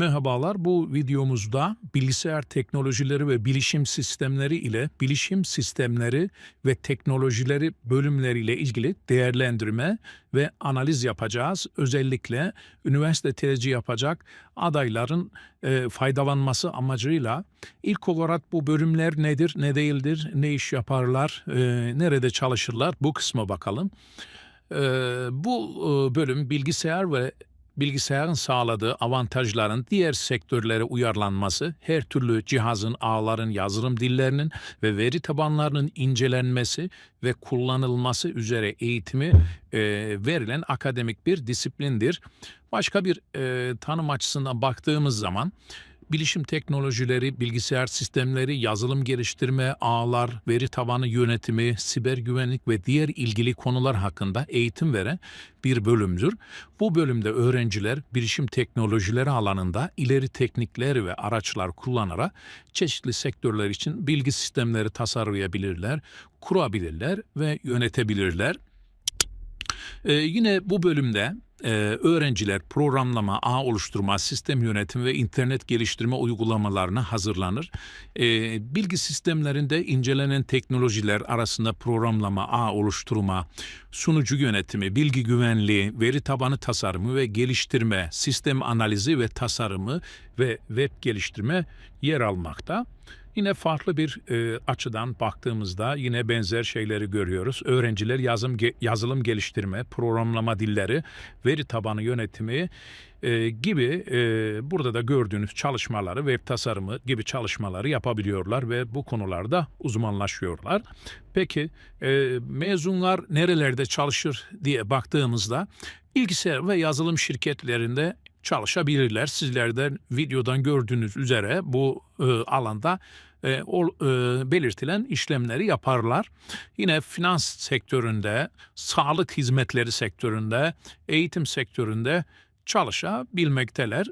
Merhabalar, bu videomuzda bilgisayar teknolojileri ve bilişim sistemleri ile bilişim sistemleri ve teknolojileri bölümleriyle ilgili değerlendirme ve analiz yapacağız. Özellikle üniversite tercih yapacak adayların e, faydalanması amacıyla ilk olarak bu bölümler nedir, ne değildir, ne iş yaparlar, e, nerede çalışırlar bu kısma bakalım. E, bu e, bölüm bilgisayar ve bilgisayarın sağladığı avantajların diğer sektörlere uyarlanması, her türlü cihazın, ağların, yazılım dillerinin ve veri tabanlarının incelenmesi ve kullanılması üzere eğitimi e, verilen akademik bir disiplindir. Başka bir e, tanım açısından baktığımız zaman bilişim teknolojileri, bilgisayar sistemleri, yazılım geliştirme, ağlar, veri tabanı yönetimi, siber güvenlik ve diğer ilgili konular hakkında eğitim veren bir bölümdür. Bu bölümde öğrenciler bilişim teknolojileri alanında ileri teknikler ve araçlar kullanarak çeşitli sektörler için bilgi sistemleri tasarlayabilirler, kurabilirler ve yönetebilirler. Ee, yine bu bölümde e, öğrenciler programlama, ağ oluşturma, sistem yönetimi ve internet geliştirme uygulamalarına hazırlanır. E, bilgi sistemlerinde incelenen teknolojiler arasında programlama, ağ oluşturma, sunucu yönetimi, bilgi güvenliği, veri tabanı tasarımı ve geliştirme, sistem analizi ve tasarımı ve web geliştirme yer almakta. Yine farklı bir e, açıdan baktığımızda yine benzer şeyleri görüyoruz. Öğrenciler yazım yazılım geliştirme, programlama dilleri, veri tabanı yönetimi e, gibi e, burada da gördüğünüz çalışmaları, web tasarımı gibi çalışmaları yapabiliyorlar ve bu konularda uzmanlaşıyorlar. Peki e, mezunlar nerelerde çalışır diye baktığımızda bilgisayar ve yazılım şirketlerinde çalışabilirler. Sizlerden videodan gördüğünüz üzere bu e, alanda e, o, e, belirtilen işlemleri yaparlar. Yine finans sektöründe, sağlık hizmetleri sektöründe, eğitim sektöründe çalışabilmekteler.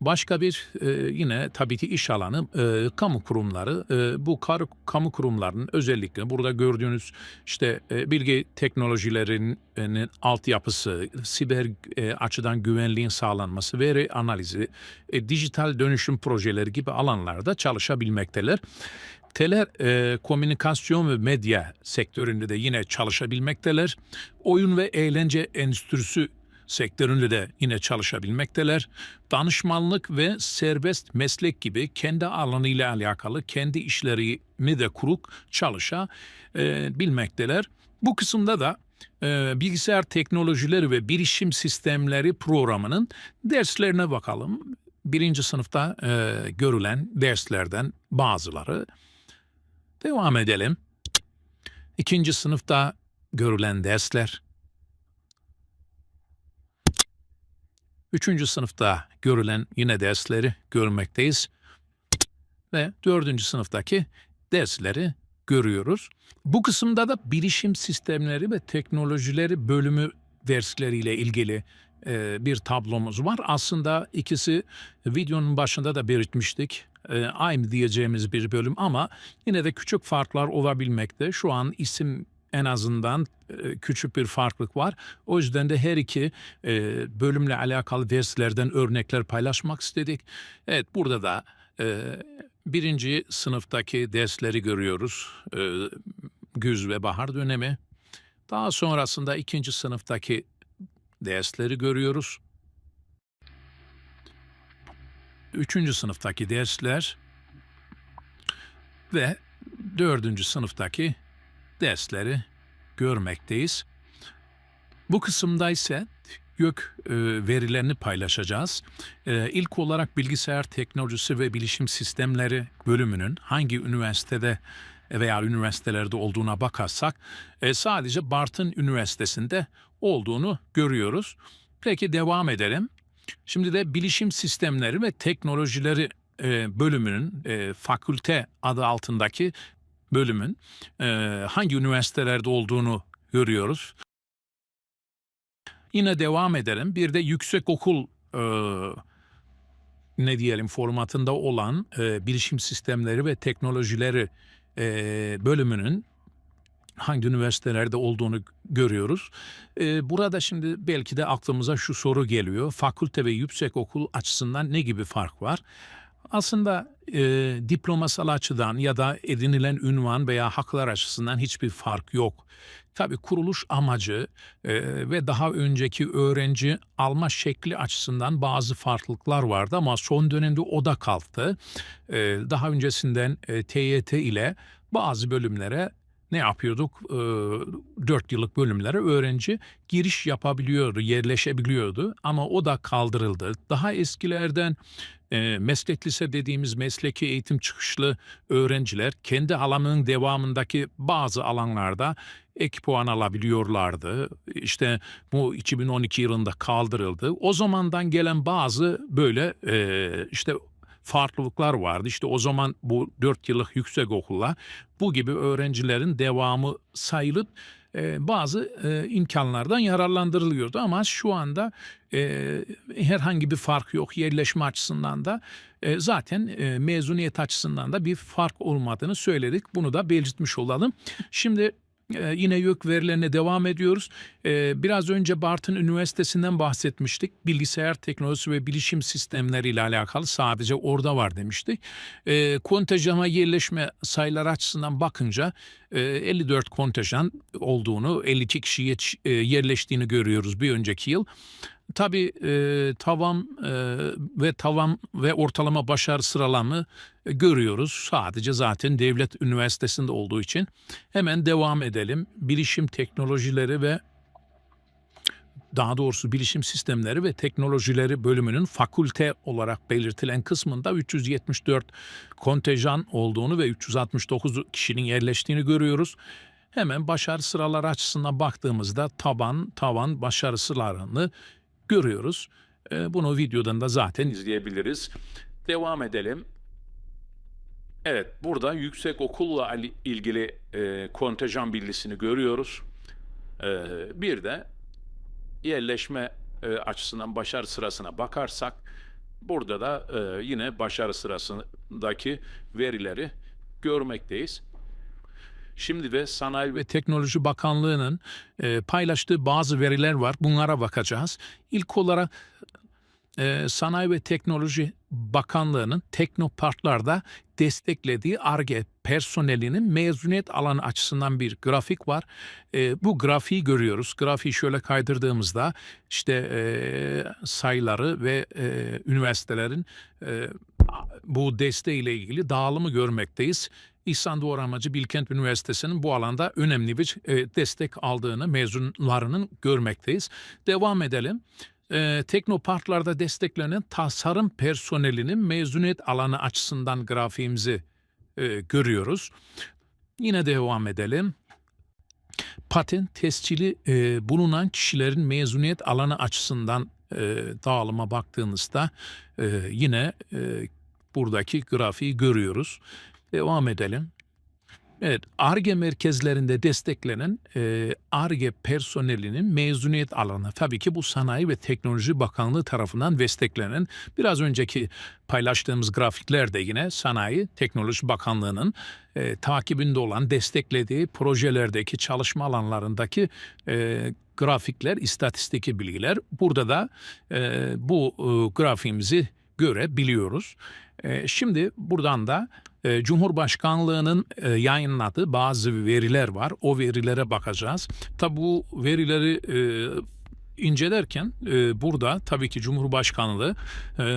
Başka bir e, yine tabii ki iş alanı e, kamu kurumları. E, bu kar, kamu kurumlarının özellikle burada gördüğünüz işte e, bilgi teknolojilerinin altyapısı, siber e, açıdan güvenliğin sağlanması, veri analizi, e, dijital dönüşüm projeleri gibi alanlarda çalışabilmekteler. Teler e, komünikasyon ve medya sektöründe de yine çalışabilmekteler. Oyun ve eğlence endüstrisi sektöründe de yine çalışabilmekteler. Danışmanlık ve serbest meslek gibi kendi alanıyla alakalı kendi işlerini de kurup çalışabilmekteler. Bu kısımda da e, bilgisayar teknolojileri ve bilişim sistemleri programının derslerine bakalım. Birinci sınıfta e, görülen derslerden bazıları. Devam edelim. İkinci sınıfta görülen dersler. Üçüncü sınıfta görülen yine dersleri görmekteyiz. Ve dördüncü sınıftaki dersleri görüyoruz. Bu kısımda da bilişim sistemleri ve teknolojileri bölümü dersleriyle ilgili e, bir tablomuz var. Aslında ikisi videonun başında da belirtmiştik. E, aynı diyeceğimiz bir bölüm ama yine de küçük farklar olabilmekte. Şu an isim en azından e, küçük bir farklılık var. O yüzden de her iki e, bölümle alakalı derslerden örnekler paylaşmak istedik. Evet burada da e, birinci sınıftaki dersleri görüyoruz. Güz ve bahar dönemi. Daha sonrasında ikinci sınıftaki dersleri görüyoruz. Üçüncü sınıftaki dersler ve dördüncü sınıftaki dersleri görmekteyiz. Bu kısımda ise gök e, verilerini paylaşacağız. E, ilk olarak bilgisayar teknolojisi ve bilişim sistemleri bölümünün hangi üniversitede veya üniversitelerde olduğuna bakarsak e, sadece Bartın Üniversitesi'nde olduğunu görüyoruz. Peki devam edelim. Şimdi de bilişim sistemleri ve teknolojileri bölümünün fakülte adı altındaki bölümün e, hangi üniversitelerde olduğunu görüyoruz. Yine devam edelim. Bir de yüksek okul e, ne diyelim formatında olan e, bilişim sistemleri ve teknolojileri e, bölümünün hangi üniversitelerde olduğunu görüyoruz. Ee, burada şimdi belki de aklımıza şu soru geliyor. Fakülte ve yüksekokul açısından ne gibi fark var? Aslında e, diplomasal açıdan ya da edinilen ünvan veya haklar açısından hiçbir fark yok. Tabii kuruluş amacı e, ve daha önceki öğrenci alma şekli açısından bazı farklılıklar vardı ama son dönemde o da kalktı. E, daha öncesinden e, TYT ile bazı bölümlere ne yapıyorduk? E, 4 yıllık bölümlere öğrenci giriş yapabiliyordu, yerleşebiliyordu ama o da kaldırıldı. Daha eskilerden e, meslek lise dediğimiz mesleki eğitim çıkışlı öğrenciler kendi alanının devamındaki bazı alanlarda ek puan alabiliyorlardı. İşte bu 2012 yılında kaldırıldı. O zamandan gelen bazı böyle e, işte farklılıklar vardı. İşte o zaman bu 4 yıllık yüksek okulla bu gibi öğrencilerin devamı sayılıp e, bazı e, imkanlardan yararlandırılıyordu ama şu anda e, herhangi bir fark yok yerleşme açısından da zaten mezuniyet açısından da bir fark olmadığını söyledik. Bunu da belirtmiş olalım. Şimdi ee, yine YÖK verilerine devam ediyoruz. Ee, biraz önce Bartın Üniversitesi'nden bahsetmiştik. Bilgisayar teknolojisi ve bilişim sistemleri ile alakalı sadece orada var demiştik. Ee, kontenjana yerleşme sayıları açısından bakınca e, 54 kontenjan olduğunu, 52 kişi e, yerleştiğini görüyoruz bir önceki yıl. Tabii e, tavan e, ve tavan ve ortalama başarı sıralamı e, görüyoruz. Sadece zaten devlet üniversitesinde olduğu için hemen devam edelim. Bilişim teknolojileri ve daha doğrusu bilişim sistemleri ve teknolojileri bölümünün fakülte olarak belirtilen kısmında 374 kontenjan olduğunu ve 369 kişinin yerleştiğini görüyoruz. Hemen başarı sıraları açısından baktığımızda taban, tavan başarı sıralarını görüyoruz. E, bunu videodan da zaten izleyebiliriz. Devam edelim. Evet, burada yüksek okulla ilgili e, kontenjan bilgisini görüyoruz. E, bir de yerleşme e, açısından başarı sırasına bakarsak, burada da e, yine başarı sırasındaki verileri görmekteyiz. Şimdi de Sanayi ve Teknoloji Bakanlığı'nın e, paylaştığı bazı veriler var. Bunlara bakacağız. İlk olarak e, Sanayi ve Teknoloji Bakanlığı'nın teknoparklarda desteklediği ARGE personelinin mezuniyet alanı açısından bir grafik var. E, bu grafiği görüyoruz. Grafiği şöyle kaydırdığımızda işte e, sayıları ve e, üniversitelerin e, bu desteğiyle ilgili dağılımı görmekteyiz. İhsan Doğru Amacı Bilkent Üniversitesi'nin bu alanda önemli bir e, destek aldığını mezunlarının görmekteyiz. Devam edelim. E, teknoparklarda desteklenen tasarım personelinin mezuniyet alanı açısından grafiğimizi e, görüyoruz. Yine devam edelim. Patent tescili bulunan kişilerin mezuniyet alanı açısından dağılıma baktığınızda e, yine buradaki grafiği görüyoruz. Devam edelim. Evet, ARGE merkezlerinde desteklenen ARGE personelinin mezuniyet alanı tabii ki bu Sanayi ve Teknoloji Bakanlığı tarafından desteklenen biraz önceki paylaştığımız grafikler de yine Sanayi Teknoloji Bakanlığı'nın e, takibinde olan desteklediği projelerdeki çalışma alanlarındaki e, grafikler, istatistik bilgiler. Burada da e, bu e, grafiğimizi görebiliyoruz. E, şimdi buradan da e, Cumhurbaşkanlığının e, yayınladığı bazı veriler var. O verilere bakacağız. Tabi bu verileri e, incelerken burada tabii ki Cumhurbaşkanlığı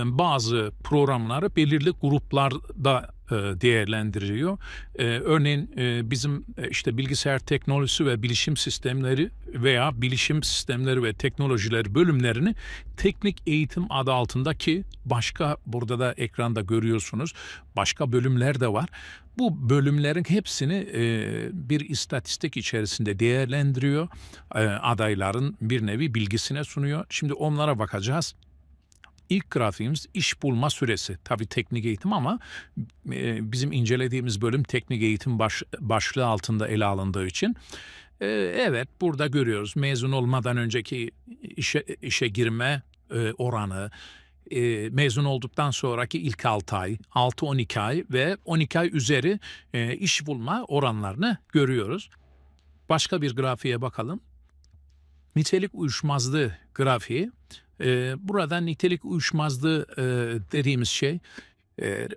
bazı programları belirli gruplarda değerlendiriyor. E, örneğin e, bizim işte bilgisayar teknolojisi ve bilişim sistemleri veya bilişim sistemleri ve teknolojiler bölümlerini teknik eğitim adı altındaki başka burada da ekranda görüyorsunuz başka bölümler de var. Bu bölümlerin hepsini bir istatistik içerisinde değerlendiriyor. adayların bir nevi bilgisine sunuyor. Şimdi onlara bakacağız. İlk grafiğimiz iş bulma süresi. Tabii teknik eğitim ama e, bizim incelediğimiz bölüm teknik eğitim baş, başlığı altında ele alındığı için. E, evet burada görüyoruz mezun olmadan önceki işe, işe girme e, oranı, mezun olduktan sonraki ilk 6 ay, 6-12 ay ve 12 ay üzeri iş bulma oranlarını görüyoruz. başka bir grafiğe bakalım. Nitelik uyuşmazlığı grafiği. Ee, burada nitelik uyuşmazlığı e, dediğimiz şey e,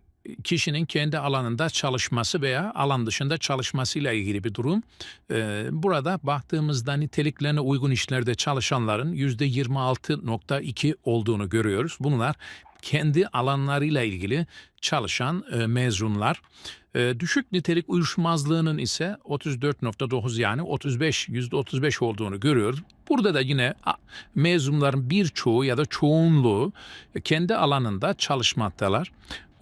kişinin kendi alanında çalışması veya alan dışında çalışmasıyla ilgili bir durum. Ee, burada baktığımızda niteliklerine uygun işlerde çalışanların %26.2 olduğunu görüyoruz. Bunlar kendi alanlarıyla ilgili çalışan e, mezunlar. E, düşük nitelik uyuşmazlığının ise 34.9 yani 35 %35 olduğunu görüyoruz. Burada da yine mezunların birçoğu ya da çoğunluğu kendi alanında çalışmaktalar.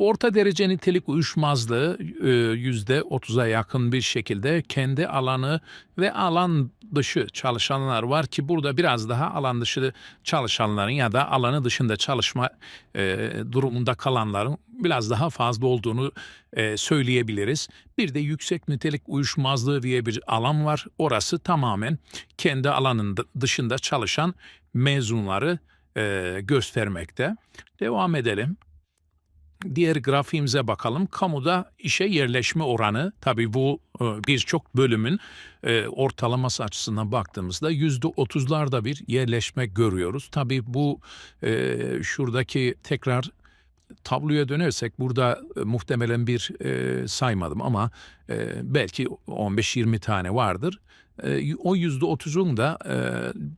Orta derece nitelik uyuşmazlığı e, yüzde 30'a yakın bir şekilde kendi alanı ve alan dışı çalışanlar var ki burada biraz daha alan dışı çalışanların ya da alanı dışında çalışma e, durumunda kalanların biraz daha fazla olduğunu e, söyleyebiliriz. Bir de yüksek nitelik uyuşmazlığı diye bir alan var. Orası tamamen kendi alanın dışında çalışan mezunları göstermekte. Devam edelim. Diğer grafiğimize bakalım. Kamuda işe yerleşme oranı tabii bu e, birçok bölümün e, ortalaması açısından baktığımızda yüzde otuzlarda bir yerleşme görüyoruz. Tabii bu e, şuradaki tekrar tabloya dönersek burada e, muhtemelen bir e, saymadım ama e, belki 15-20 tane vardır. E, o yüzde otuzun da e,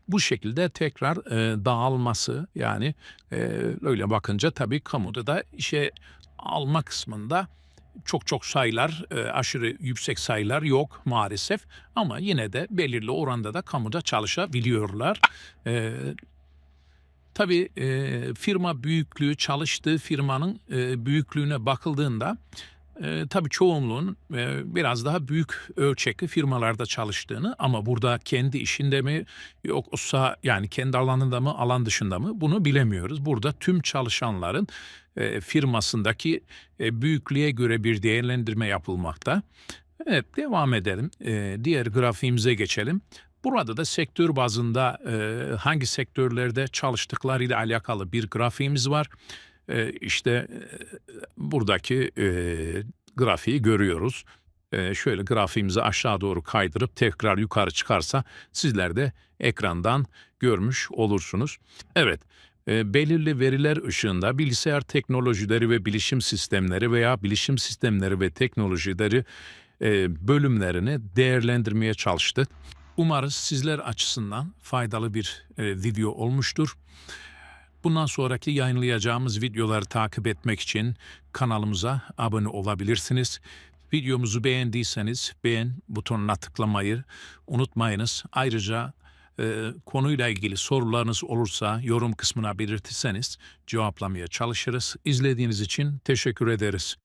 bu şekilde tekrar e, dağılması yani e, öyle bakınca tabii kamuda da işe alma kısmında çok çok sayılar, e, aşırı yüksek sayılar yok maalesef. Ama yine de belirli oranda da kamuda çalışabiliyorlar. Tabii e, firma büyüklüğü, çalıştığı firmanın e, büyüklüğüne bakıldığında e, tabii çoğunluğun e, biraz daha büyük ölçekli firmalarda çalıştığını ama burada kendi işinde mi yoksa yani kendi alanında mı alan dışında mı bunu bilemiyoruz. Burada tüm çalışanların e, firmasındaki e, büyüklüğe göre bir değerlendirme yapılmakta. Evet devam edelim. E, diğer grafiğimize geçelim. Burada da sektör bazında e, hangi sektörlerde çalıştıklarıyla alakalı bir grafiğimiz var. E, işte e, buradaki e, grafiği görüyoruz. E, şöyle grafiğimizi aşağı doğru kaydırıp tekrar yukarı çıkarsa sizler de ekrandan görmüş olursunuz. Evet, e, belirli veriler ışığında bilgisayar teknolojileri ve bilişim sistemleri veya bilişim sistemleri ve teknolojileri e, bölümlerini değerlendirmeye çalıştık. Umarız sizler açısından faydalı bir e, video olmuştur. Bundan sonraki yayınlayacağımız videoları takip etmek için kanalımıza abone olabilirsiniz. Videomuzu beğendiyseniz beğen butonuna tıklamayı unutmayınız. Ayrıca e, konuyla ilgili sorularınız olursa yorum kısmına belirtirseniz cevaplamaya çalışırız. İzlediğiniz için teşekkür ederiz.